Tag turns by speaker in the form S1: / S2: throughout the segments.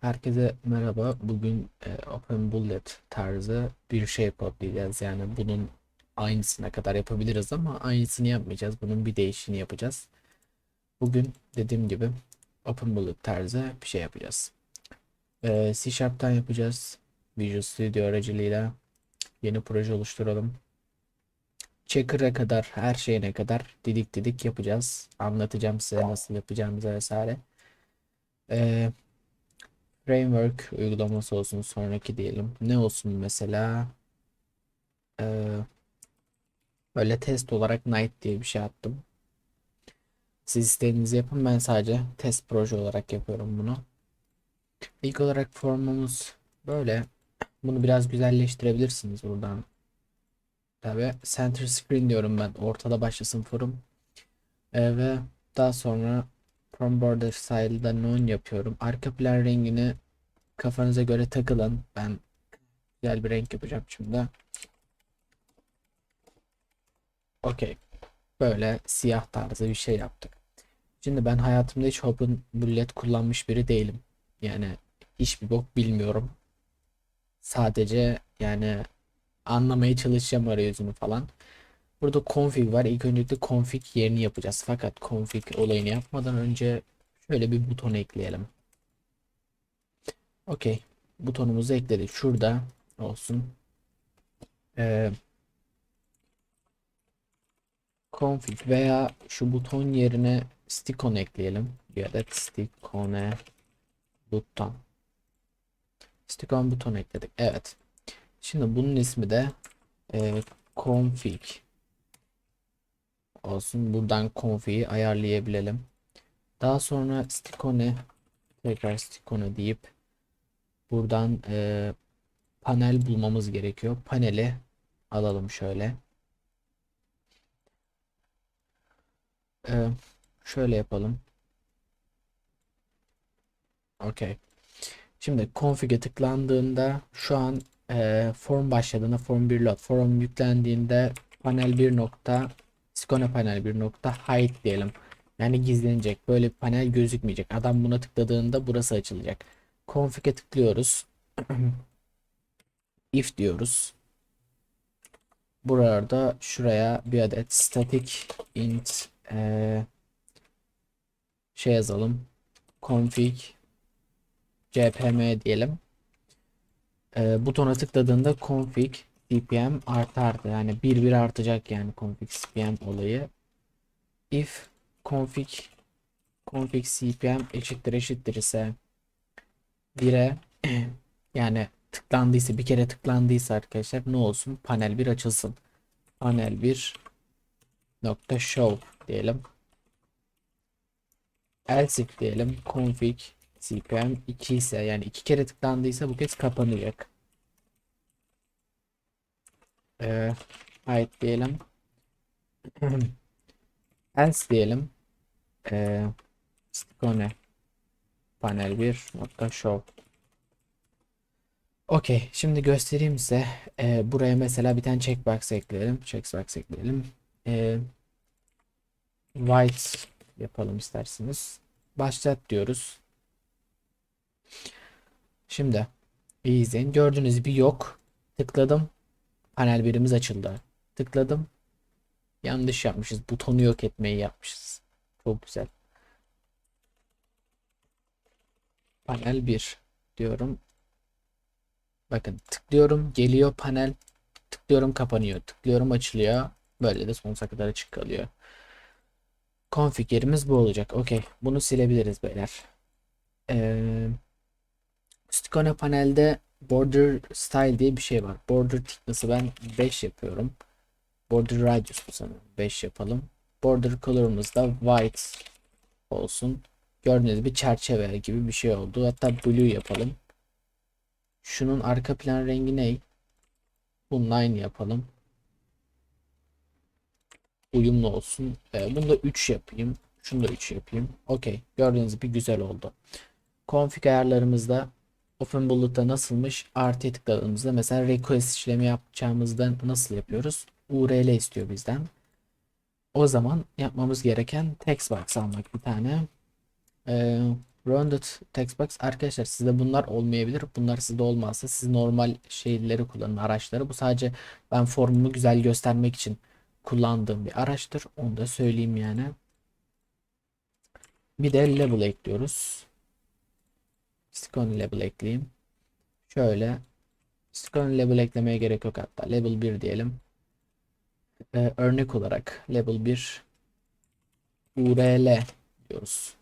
S1: Herkese merhaba. Bugün e, Open Bullet tarzı bir şey kodlayacağız. Yani bunun aynısına kadar yapabiliriz ama aynısını yapmayacağız. Bunun bir değişini yapacağız. Bugün dediğim gibi Open Bullet tarzı bir şey yapacağız. E, C Sharp'tan yapacağız. Visual Studio aracılığıyla yeni proje oluşturalım. Checker'a kadar her şeyine kadar didik didik yapacağız. Anlatacağım size nasıl yapacağımızı vesaire. E, Framework uygulaması olsun sonraki diyelim. Ne olsun mesela? Ee, böyle test olarak Night diye bir şey attım. Siz istediğinizi yapın. Ben sadece test proje olarak yapıyorum bunu. İlk olarak formumuz böyle. Bunu biraz güzelleştirebilirsiniz buradan. Tabi center screen diyorum ben. Ortada başlasın forum. Ee, ve daha sonra From border style'da none yapıyorum. Arka plan rengini kafanıza göre takılın. Ben güzel bir renk yapacağım şimdi. Okey. Böyle siyah tarzı bir şey yaptık. Şimdi ben hayatımda hiç Open Bullet kullanmış biri değilim. Yani hiçbir bok bilmiyorum. Sadece yani anlamaya çalışacağım arayüzünü falan. Burada config var. İlk öncelikle config yerini yapacağız. Fakat config olayını yapmadan önce şöyle bir buton ekleyelim. Okey. Butonumuzu ekledik. Şurada olsun. Ee, config veya şu buton yerine stick-on ekleyelim. Bir adet stick-on'e buton. Stick-on buton ekledik. Evet. Şimdi bunun ismi de e, config olsun. Buradan config'i ayarlayabilelim. Daha sonra sticone tekrar sticone deyip buradan e, panel bulmamız gerekiyor. Paneli alalım şöyle. E, şöyle yapalım. Okey. Şimdi config'e tıklandığında şu an e, form başladığında form 1 load form yüklendiğinde panel 1 nokta Skone panel bir nokta hide diyelim. Yani gizlenecek. Böyle bir panel gözükmeyecek. Adam buna tıkladığında burası açılacak. Config'e tıklıyoruz. if diyoruz. Burada şuraya bir adet static int ee, şey yazalım. config cpm diyelim. E, butona tıkladığında config CPM artardı. Yani bir bir artacak yani config CPM olayı. If config config CPM eşittir eşittir ise 1'e yani tıklandıysa bir kere tıklandıysa arkadaşlar ne olsun? Panel 1 açılsın. Panel 1 nokta show diyelim. Else diyelim. Config CPM 2 ise yani iki kere tıklandıysa bu kez kapanacak e, ait diyelim. else diyelim. E, sticone panel 1 nokta show. Okey. Şimdi göstereyim size. E, buraya mesela bir tane checkbox ekleyelim. Checkbox ekleyelim. E, white yapalım isterseniz. Başlat diyoruz. Şimdi izleyin. Gördüğünüz gibi yok. Tıkladım. Panel birimiz açıldı. Tıkladım. Yanlış yapmışız. Butonu yok etmeyi yapmışız. Çok güzel. Panel 1 diyorum. Bakın tıklıyorum geliyor panel. Tıklıyorum kapanıyor. Tıklıyorum açılıyor. Böyle de sonsuza kadar açık kalıyor. Config yerimiz bu olacak. Okey. Bunu silebiliriz beyler. Ee, Sticone panelde border style diye bir şey var. Border thickness'ı ben 5 yapıyorum. Border radius bu sanırım. 5 yapalım. Border color'ımız da white olsun. Gördüğünüz bir çerçeve gibi bir şey oldu. Hatta blue yapalım. Şunun arka plan rengi ne? Bunun aynı yapalım. Uyumlu olsun. Ee, bunu da 3 yapayım. Şunu da 3 yapayım. Okey. Gördüğünüz gibi güzel oldu. Config ayarlarımızda Open Bullet'ta nasılmış? Artıya tıkladığımızda mesela request işlemi yapacağımızda nasıl yapıyoruz? URL istiyor bizden. O zaman yapmamız gereken text box almak bir tane. Ee, Rounded text box arkadaşlar sizde bunlar olmayabilir. Bunlar sizde olmazsa siz normal şeyleri kullanın araçları. Bu sadece ben formumu güzel göstermek için kullandığım bir araçtır. Onu da söyleyeyim yani. Bir de label ekliyoruz. Sticon label ekleyeyim. Şöyle Sticon label eklemeye gerek yok hatta. Label 1 diyelim. Ee, örnek olarak label 1 URL diyoruz.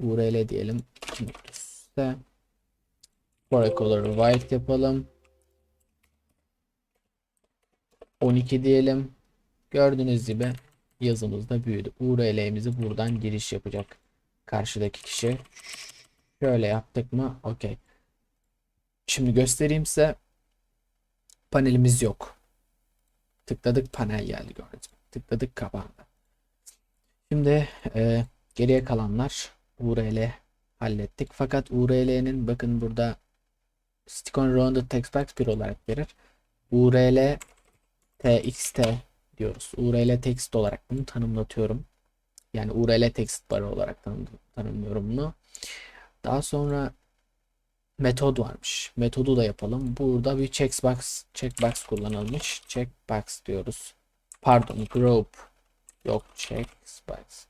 S1: URL diyelim. İşte for color white yapalım. 12 diyelim. Gördüğünüz gibi yazımız da büyüdü. URL'mizi buradan giriş yapacak. Karşıdaki kişi. Şöyle yaptık mı? Okey. Şimdi göstereyim size. Panelimiz yok. Tıkladık panel geldi gördünüz mü? Tıkladık kapandı. Şimdi e, geriye kalanlar URL hallettik. Fakat URL'nin bakın burada stick on rounded text box 1 olarak verir. URL txt diyoruz. URL text olarak bunu tanımlatıyorum. Yani URL text bar olarak tanım, tanımlıyorum bunu. Daha sonra metod varmış. Metodu da yapalım. Burada bir checkbox checkbox kullanılmış. Checkbox diyoruz. Pardon, group yok checkbox.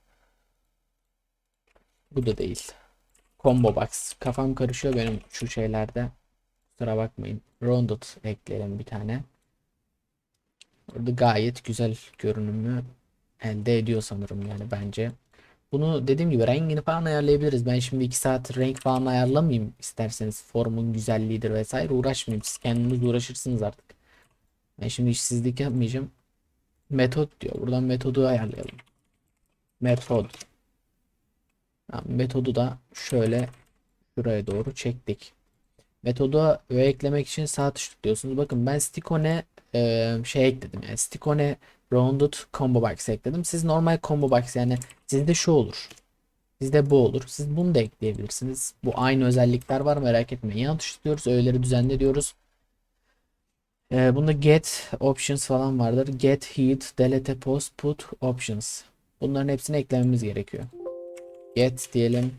S1: Bu da değil. Combo box. Kafam karışıyor benim şu şeylerde. Kusura bakmayın. Rounded ekleyelim bir tane. Burada gayet güzel görünümü elde ediyor sanırım yani bence. Bunu dediğim gibi rengini falan ayarlayabiliriz. Ben şimdi 2 saat renk falan ayarlamayayım isterseniz. Formun güzelliğidir vesaire uğraşmayayım. Siz kendiniz uğraşırsınız artık. Ben şimdi işsizlik yapmayacağım. Metot diyor. Buradan metodu ayarlayalım. Metod. Metodu da şöyle şuraya doğru çektik. Metodu ve eklemek için sağ tuş tutuyorsunuz. Bakın ben Sticone e, şey ekledim. Yani Sticone Rounded Combo Box ekledim. Siz normal Combo Box yani sizde şu olur. Sizde bu olur. Siz bunu da ekleyebilirsiniz. Bu aynı özellikler var merak etmeyin. Yan tuş tutuyoruz. Öğeleri düzenle diyoruz. E, bunda get options falan vardır. Get, heat, delete, post, put, options. Bunların hepsini eklememiz gerekiyor. Get diyelim.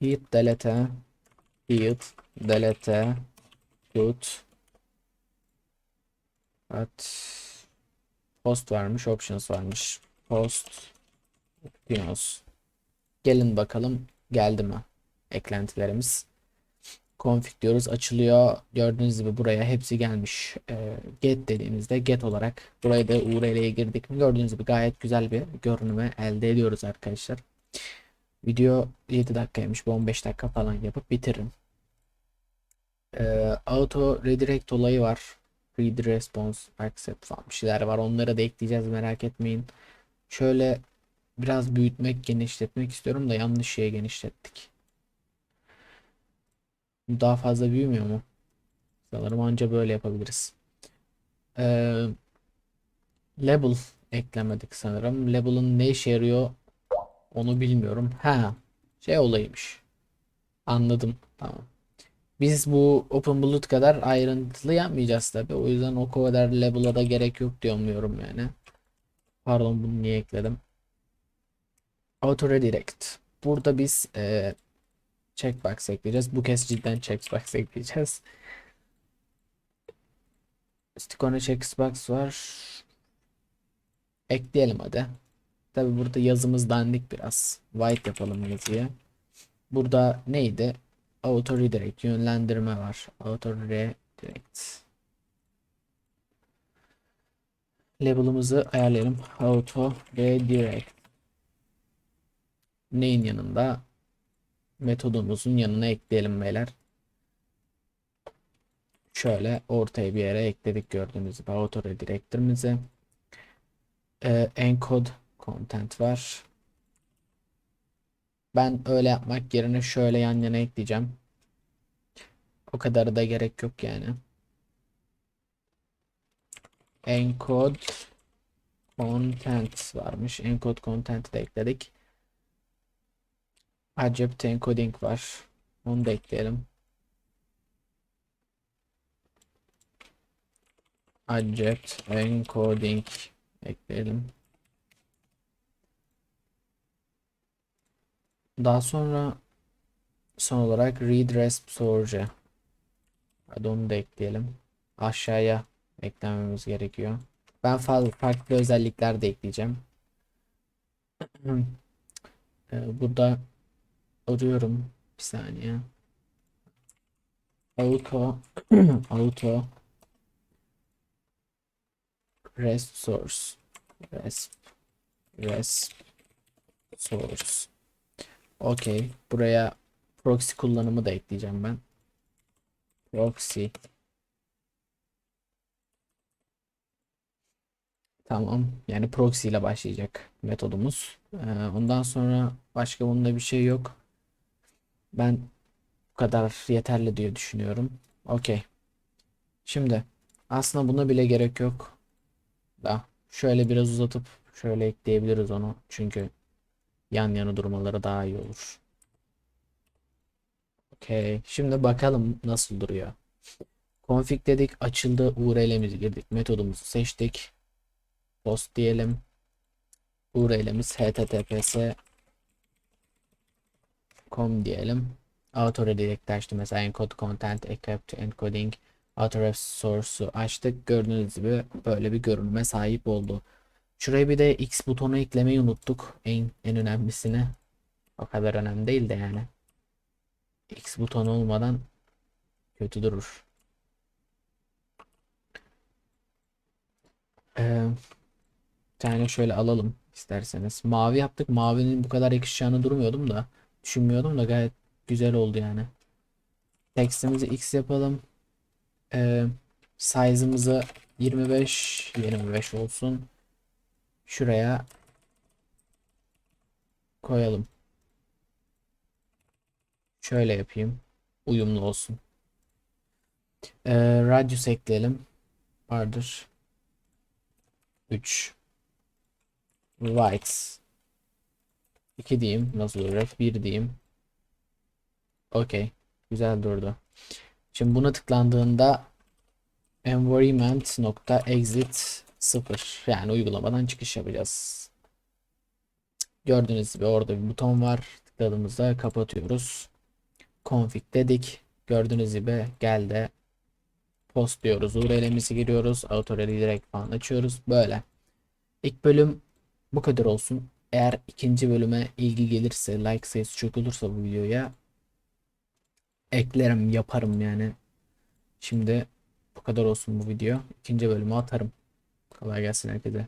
S1: Heat, delete, heat, delete, put, at, post varmış, options varmış. Post, options. Gelin bakalım geldi mi eklentilerimiz. Config diyoruz açılıyor. Gördüğünüz gibi buraya hepsi gelmiş. Ee, get dediğimizde get olarak buraya da URL'ye girdik gördüğünüz gibi gayet güzel bir görünümü elde ediyoruz arkadaşlar. Video 7 dakikaymış. Bu 15 dakika falan yapıp bitiririm. Ee, auto redirect olayı var. Read response accept falan bir şeyler var. Onları da ekleyeceğiz merak etmeyin. Şöyle biraz büyütmek, genişletmek istiyorum da yanlış şeye genişlettik. Daha fazla büyümüyor mu? Sanırım anca böyle yapabiliriz. Ee, label eklemedik sanırım. Label'ın ne işe yarıyor onu bilmiyorum. Ha, şey olaymış. Anladım. Tamam. Biz bu Open Bulut kadar ayrıntılı yapmayacağız tabi. O yüzden o kadar label'a da gerek yok diyorum yani. Pardon bunu niye ekledim? Auto Redirect. Burada biz e, checkbox ekleyeceğiz. Bu kez cidden checkbox ekleyeceğiz. Sticone checkbox var. Ekleyelim hadi. Tabi burada yazımız dandik biraz. White yapalım yazıyı. Burada neydi? Auto redirect yönlendirme var. Auto redirect. Label'ımızı ayarlayalım. Auto redirect. Neyin yanında? Metodumuzun yanına ekleyelim beyler. Şöyle ortaya bir yere ekledik gördüğünüz gibi auto redirect'imizi. Ee, encode content var. Ben öyle yapmak yerine şöyle yan yana ekleyeceğim. O kadar da gerek yok yani. Encode content varmış. Encode content de ekledik. Accept encoding var. Onu da ekleyelim. Accept encoding ekleyelim. Daha sonra son olarak read resp storage. Hadi onu da ekleyelim. Aşağıya eklememiz gerekiyor. Ben farklı, farklı özellikler de ekleyeceğim. Ee, burada arıyorum. Bir saniye. Auto auto rest source resp resp source Okey. Buraya proxy kullanımı da ekleyeceğim ben. Proxy. Tamam. Yani proxy ile başlayacak metodumuz. Ee, ondan sonra başka bunda bir şey yok. Ben bu kadar yeterli diye düşünüyorum. Okey. Şimdi aslında buna bile gerek yok. Da şöyle biraz uzatıp şöyle ekleyebiliriz onu. Çünkü yan yana durmaları daha iyi olur. Okey. Şimdi bakalım nasıl duruyor. Config dedik. Açıldı. URL'mizi girdik. Metodumuzu seçtik. Post diyelim. URL'imiz https com diyelim. Auto redirect açtı. Mesela encode content, encrypt encoding, auto ref source'u açtık. Gördüğünüz gibi böyle bir görünüme sahip oldu. Şuraya bir de X butonu eklemeyi unuttuk. En, en önemlisini. O kadar önemli değil de yani. X butonu olmadan kötü durur. Ee, bir tane şöyle alalım isterseniz. Mavi yaptık. Mavinin bu kadar yakışacağını durmuyordum da. Düşünmüyordum da gayet güzel oldu yani. Tekstimizi X yapalım. Ee, size'ımızı 25 25 olsun. Şuraya koyalım. Şöyle yapayım. Uyumlu olsun. Ee, radius ekleyelim. Vardır. 3 Right. 2 diyeyim. Nasıl olur? 1 diyeyim. Okey. Güzel durdu. Şimdi buna tıklandığında environment.exit 0 yani uygulamadan çıkış yapacağız. Gördüğünüz gibi orada bir buton var. Tıkladığımızda kapatıyoruz. Config dedik. Gördüğünüz gibi geldi. Post diyoruz. URL'imizi giriyoruz. Auto redirect falan açıyoruz. Böyle. İlk bölüm bu kadar olsun. Eğer ikinci bölüme ilgi gelirse, like sayısı çok olursa bu videoya eklerim, yaparım yani. Şimdi bu kadar olsun bu video. İkinci bölümü atarım. Kolay gelsin herkese.